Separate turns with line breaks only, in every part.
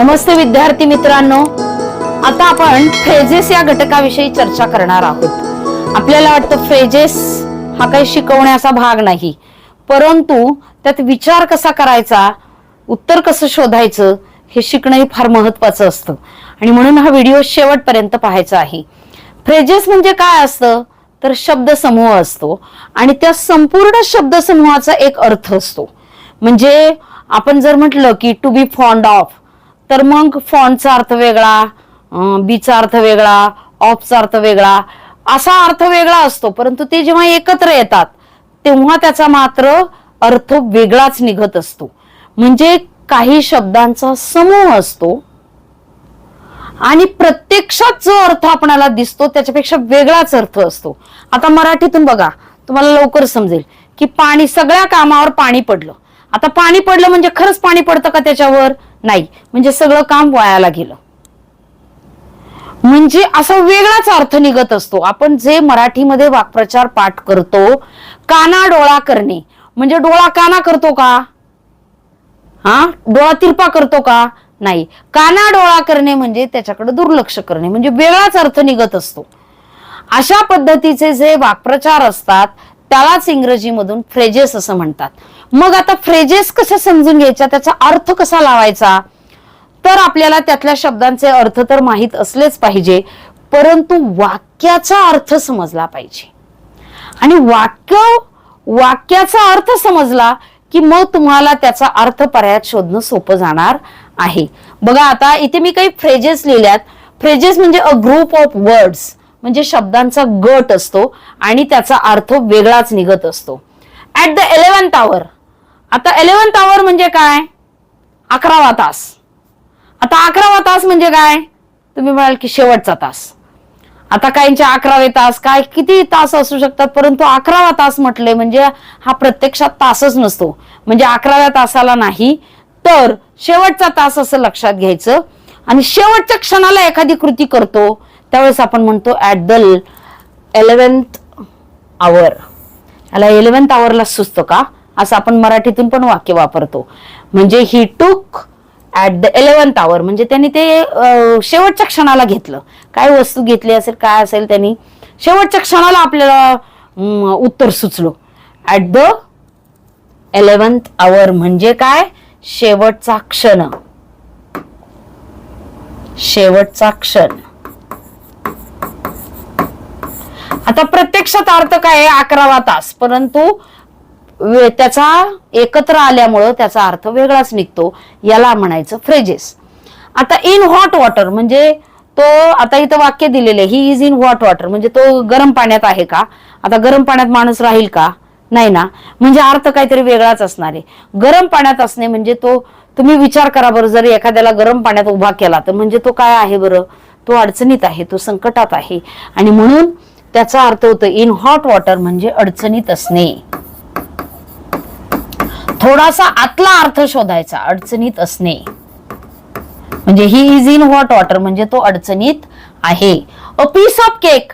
नमस्ते विद्यार्थी मित्रांनो. आता आपण फ्रेजेस या घटकाविषयी चर्चा करणार आहोत. आपल्याला वाटतं फ्रेजेस हा काही शिकवण्याचा भाग नाही. परंतु त्यात विचार कसा करायचा उत्तर कसं शोधायचं हे शिकणं हे फार महत्वाचं असतं. आणि म्हणून हा व्हिडिओ शेवटपर्यंत पाहायचा आहे. फ्रेजेस म्हणजे काय असतं? तर शब्दसमूह असतो. आणि त्या संपूर्ण शब्दसमूहाचा एक अर्थ असतो. म्हणजे आपण जर म्हटलं की टू बी फॉन्ड ऑफ तर मग फॉन्टचा अर्थ वेगळा बीचा अर्थ वेगळा ऑफचा अर्थ वेगळा असा अर्थ वेगळा असतो. परंतु ते जेव्हा एकत्र येतात तेव्हा त्याचा मात्र अर्थ वेगळाच निघत असतो. म्हणजे काही शब्दांचा समूह असतो आणि प्रत्यक्षात जो अर्थ आपणाला दिसतो त्याच्यापेक्षा वेगळाच अर्थ असतो. आता मराठीतून बघा तुम्हाला लवकर समजेल की पाणी सगळ्या कामावर पाणी पडलं. आता पाणी पडलं म्हणजे खरंच पाणी पडतं का त्याच्यावर? नाही. म्हणजे सगळं काम वायाला गेलं. म्हणजे असा वेगळाच अर्थ निघत असतो. आपण जे मराठीमध्ये वाक्प्रचार पाठ करतो काना डोळा करणे. म्हणजे डोळा काना करतो का? हा? डोळा तिरपा करतो का? नाही. काना डोळा करणे म्हणजे त्याच्याकडे दुर्लक्ष करणे. म्हणजे वेगळाच अर्थ निघत असतो. अशा पद्धतीचे जे वाक्प्रचार असतात त्यालाच इंग्रजीमधून फ्रेजेस असं म्हणतात. मग आता फ्रेजेस कशा समजून घ्यायच्या? त्याचा अर्थ कसा लावायचा? तर आपल्याला त्यातल्या शब्दांचे अर्थ तर माहीत असलेच पाहिजे परंतु वाक्याचा अर्थ समजला पाहिजे. आणि वाक्य वाक्याचा अर्थ समजला की मग तुम्हाला त्याचा अर्थ पर्यायात शोधणं सोपं जाणार आहे. बघा आता इथे मी काही फ्रेजेस लिहिल्यात. फ्रेजेस म्हणजे अ ग्रुप ऑफ वर्ड्स म्हणजे शब्दांचा गट असतो आणि त्याचा अर्थ वेगळाच निघत असतो. ऍट द इलेव्हन्थ आवर आता इलेव्हन्थ आवर म्हणजे काय? अकरावा तास. आता अकरावा तास म्हणजे काय? तुम्ही म्हणाल की शेवटचा तास. आता काहींचे अकरावे तास काय किती तास असू शकतात? परंतु अकरावा तास म्हटले म्हणजे हा प्रत्यक्षात तासच नसतो. म्हणजे अकराव्या तासाला नाही तर शेवटचा तास असं लक्षात घ्यायचं. आणि शेवटच्या क्षणाला एखादी कृती करतो त्यावेळेस आपण म्हणतो ऍट द एलेव्हन्थ आवर याला इलेव्हन्थ आवरला सुचतो का? असं आपण मराठीतून पण वाक्य वापरतो. म्हणजे ही टूक ऍट द इलेव्हन्थ आवर म्हणजे त्यांनी ते शेवटच्या क्षणाला घेतलं. काय वस्तू घेतली असेल काय असेल त्यांनी शेवटच्या क्षणाला आपल्याला उत्तर सुचलो. ऍट द एलेवन्थ आवर म्हणजे काय? शेवटचा क्षण. शेवटचा क्षण. आता प्रत्यक्षात अर्थ काय आहे? अकरावा तास. परंतु त्याचा एकत्र आल्यामुळं त्याचा अर्थ वेगळाच निघतो. याला म्हणायचं फ्रेजेस आता इन हॉट वॉटर म्हणजे तो आता इथं वाक्य दिलेले he is in hot water म्हणजे तो गरम पाण्यात आहे का? आता गरम पाण्यात माणूस राहील का? नाही ना. म्हणजे अर्थ काहीतरी वेगळाच असणार आहे. गरम पाण्यात असणे म्हणजे तो तुम्ही विचार करा बरं जर एखाद्याला गरम पाण्यात उभा केला तर म्हणजे तो काय आहे बरं? तो अडचणीत आहे तो संकटात आहे. आणि म्हणून त्याचा अर्थ होतो इन हॉट वॉटर म्हणजे अडचणीत असणे. थोडासा आतला अर्थ शोधायचा अडचणीत असणे. म्हणजे he is in hot water म्हणजे तो अडचणीत आहे. अ पीस ऑफ केक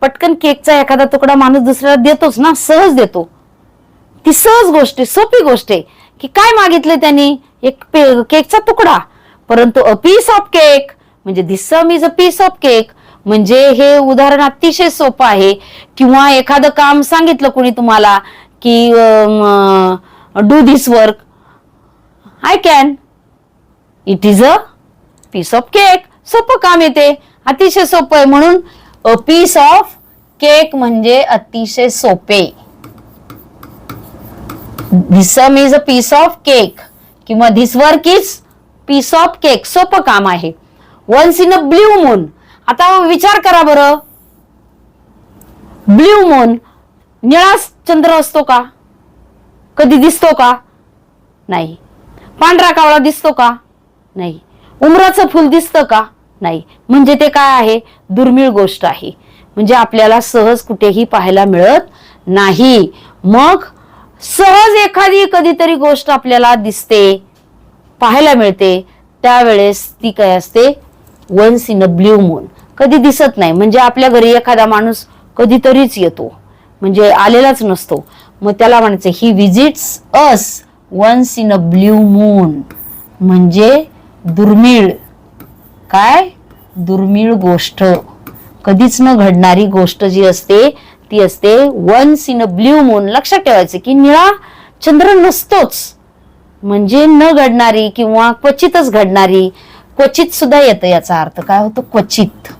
पटकन केकचा एखादा तुकडा माणूस दुसऱ्याला देतोच ना सहज देतो. ती सहज गोष्ट आहे सोपी गोष्ट आहे. की काय मागितले त्यांनी? एक केकचा तुकडा. परंतु अ पीस ऑफ केक म्हणजे this sum is a piece of cake म्हणजे हे उदाहरण अतिशय सोपं आहे. किंवा एखादं काम सांगितलं कोणी तुम्हाला की do this work I can it is a piece of cake सोपं काम येते अतिशय सोपं आहे म्हणून अ पीस ऑफ केक म्हणजे अतिशय सोपे. This sum is a piece of cake किंवा this work is piece of cake सोपं काम आहे. Once in a blue moon आता विचार करा बरं. ब्ल्यू मून निळा चंद्र असतो का? कधी दिसतो का? नाही. पांढरा कावळा दिसतो का? नाही. उमराचं फुल दिसतं का? नाही. म्हणजे ते काय आहे? दुर्मिळ गोष्ट आहे. म्हणजे आपल्याला सहज कुठेही पाहायला मिळत नाही. मग सहज एखादी कधीतरी गोष्ट आपल्याला दिसते पाहायला मिळते त्यावेळेस ती काय असते? Once in a blue moon कधी दिसत नाही. म्हणजे आपल्या घरी एखादा माणूस कधीतरीच येतो. म्हणजे आलेलाच नसतो. मग त्याला म्हणायचं he visits us once in a blue moon म्हणजे दुर्मिळ. काय? दुर्मिळ गोष्ट. कधीच न घडणारी गोष्ट जी असते ती असते once in a blue moon लक्षात ठेवायचं की निळा चंद्र नसतोच. म्हणजे न घडणारी किंवा क्वचितच घडणारी क्वचित सुद्धा येतं याचा अर्थ काय होतो? क्वचित.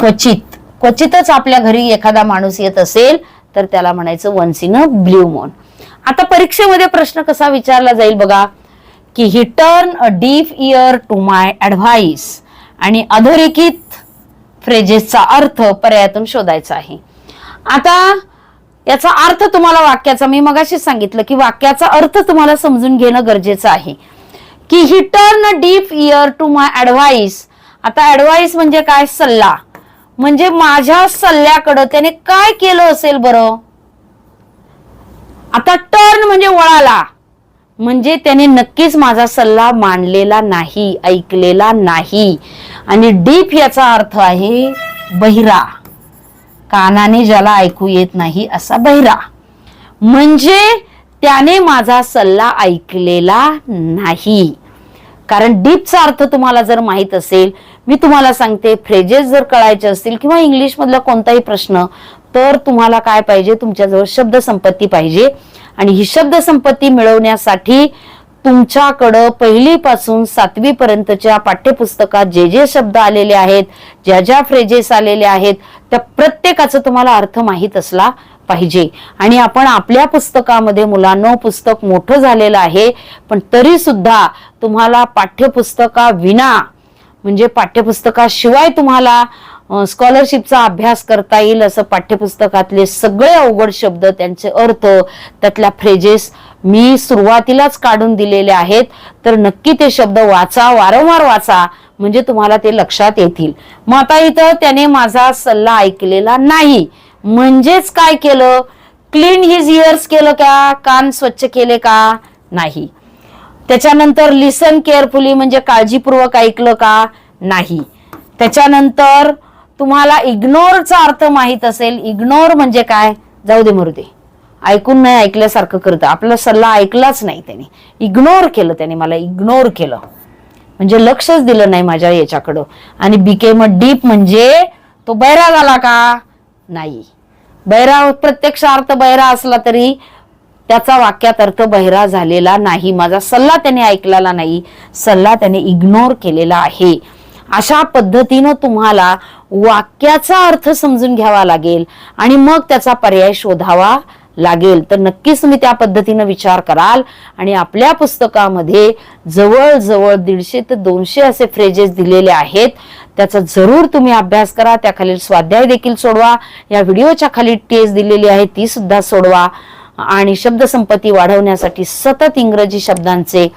क्वचित. क्वचितच आपल्या घरी एखादा माणूस येत असेल तर त्याला म्हणायचं once in a blue moon आता परीक्षेमध्ये प्रश्न कसा विचारला जाईल बघा की ही turn a deep ear to my advice आणि अधोरेखित फ्रेजेसचा अर्थ पर्यायातून शोधायचा आहे. आता याचा अर्थ तुम्हाला वाक्याचा मी मगाशीच सांगितलं की वाक्याचा अर्थ तुम्हाला समजून घेणं गरजेचं आहे. की ही turn deep ear to my advice आता ऍडव्हाइस म्हणजे काय? सल्ला. म्हणजे माझ्या सल्ल्याकडं त्याने काय केलं असेल बरं? आता टर्न म्हणजे वळाला. म्हणजे त्याने नक्कीच माझा सल्ला मांडलेला नाही ऐकलेला नाही. आणि डीप याचा अर्थ आहे बहिरा. कानाने ज्याला ऐकू येत नाही असा बहिरा. म्हणजे त्याने माझा सल्ला ऐकलेला नाही. कारण डीपचा अर्थ तुम्हाला जर माहीत असेल मी तुम्हाला सांगते फ्रेजेस जर कळायचे असतील किंवा इंग्लिश मधला कोणताही प्रश्न तर तुम्हाला काय पाहिजे? तुमच्याजवळ शब्दसंपत्ती पाहिजे. आणि ही शब्दसंपत्ती मिळवण्यासाठी तुमच्याकडं पहिलीपासून सातवी पर्यंतच्या पाठ्यपुस्तकात जे जे शब्द आलेले आहेत ज्या ज्या फ्रेजेस आलेले आहेत त्या प्रत्येकाचा तुम्हाला अर्थ माहीत असला पाहिजे. आणि आपण आपल्या पुस्तकामध्ये मुलांना पुस्तक मोठं झालेलं आहे पण तरी सुद्धा तुम्हाला पाठ्यपुस्तका विना म्हणजे पाठ्यपुस्तकाशिवाय तुम्हाला स्कॉलरशिपचा अभ्यास करता येईल असं पाठ्यपुस्तकातले सगळे अवघड शब्द त्यांचे अर्थ त्यातल्या फ्रेजेस मी सुरुवातीलाच काढून दिलेले आहेत. तर नक्की ते शब्द वाचा वारंवार वाचा म्हणजे तुम्हाला ते लक्षात येतील. मग आता इथं त्याने माझा सल्ला ऐकलेला नाही. म्हणजेच काय केलं? क्लीन हिज इयर्स केलं का? कान स्वच्छ केले का? नाही. त्याच्यानंतर लिसन केअरफुली म्हणजे काळजीपूर्वक ऐकलं का? नाही. त्याच्यानंतर तुम्हाला इग्नोरचा अर्थ माहीत असेल. इग्नोर म्हणजे काय? जाऊ दे मरू दे ऐकून नाही ऐकल्यासारखं करतं. आपला सल्ला ऐकलाच नाही त्याने. इग्नोर केलं त्याने मला. इग्नोर केलं. म्हणजे लक्षच दिलं नाही माझ्या याच्याकडं. आणि बिकेम डीप म्हणजे तो बैरा झाला का? नाही. बैरा प्रत्यक्ष अर्थ बैरा असला तरी त्याचा वाक्यात अर्थ बहिरा झालेला नाही. माझा सल्ला त्याने ऐकलेला नाही. सल्ला त्याने इग्नोर केलेला आहे. अशा पद्धतीनं तुम्हाला वाक्याचा अर्थ समजून घ्यावा लागेल आणि मग त्याचा पर्याय शोधावा लागेल. तर नक्कीच तुम्ही त्या पद्धतीनं विचार कराल आणि आपल्या पुस्तकामध्ये जवळजवळ दीडशे ते दोनशे असे फ्रेजेस दिलेले आहेत. त्याचा जरूर तुम्ही अभ्यास करा. त्याखालील स्वाध्याय देखील सोडवा. या व्हिडिओच्या खाली टेस्ट दिलेली आहे ती सुद्धा सोडवा. आणि शब्दसंपत्ती वाढवण्यासाठी सतत इंग्रजी शब्दांचे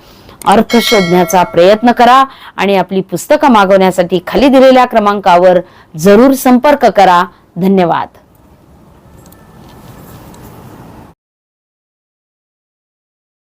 अर्थ शोधण्याचा प्रयत्न करा आणि आपली पुस्तकं मागवण्यासाठी खाली दिलेल्या क्रमांकावर जरूर संपर्क करा. धन्यवाद.